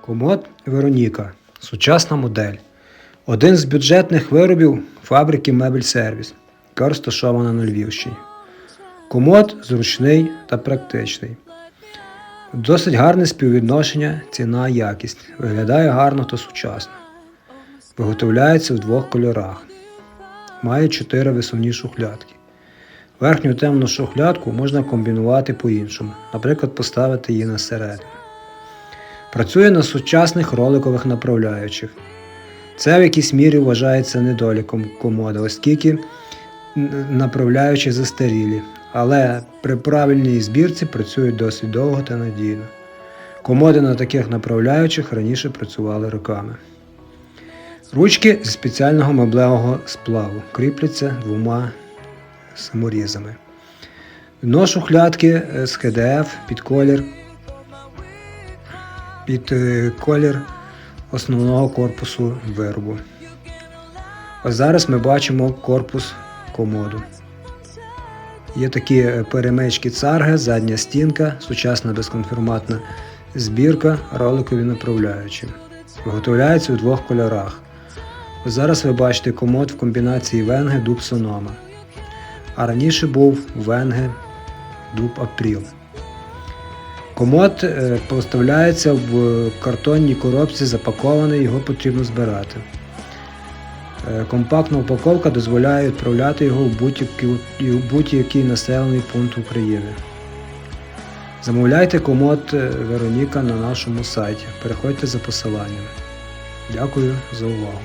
Комод Вероніка. Сучасна модель. Один з бюджетних виробів фабрики Мебель Сервіс, яка розташована на Львівщині. Комод зручний та практичний. Досить гарне співвідношення ціна-якість. Виглядає гарно та сучасно. Виготовляється в двох кольорах. Має чотири висувні шухлядки. Верхню темну шухлядку можна комбінувати по-іншому, наприклад, поставити її на середину. Працює на сучасних роликових направляючих. Це в якійсь мірі вважається недоліком комода, оскільки направляючі застарілі, але при правильній збірці працюють досить довго та надійно. Комоди на таких направляючих раніше працювали роками. Ручки зі спеціального меблевого сплаву кріпляться двома саморізами. Дно шухлядки е, з ХДФ під колір під е, колір основного корпусу виробу. Ось зараз ми бачимо корпус комоду. Є такі е, перемички царги, задня стінка, сучасна безконформатна збірка, роликові направляючі. Виготовляється у двох кольорах. Ось зараз ви бачите комод в комбінації венги дуб сонома. А раніше був венги дуб апріл. Комод е, поставляється в картонній коробці, запакований, його потрібно збирати. Е, Компактна упаковка дозволяє відправляти його в будь-який, населений пункт України. Замовляйте комод е, Вероніка на нашому сайті. Переходьте за посиланням. Дякую за увагу.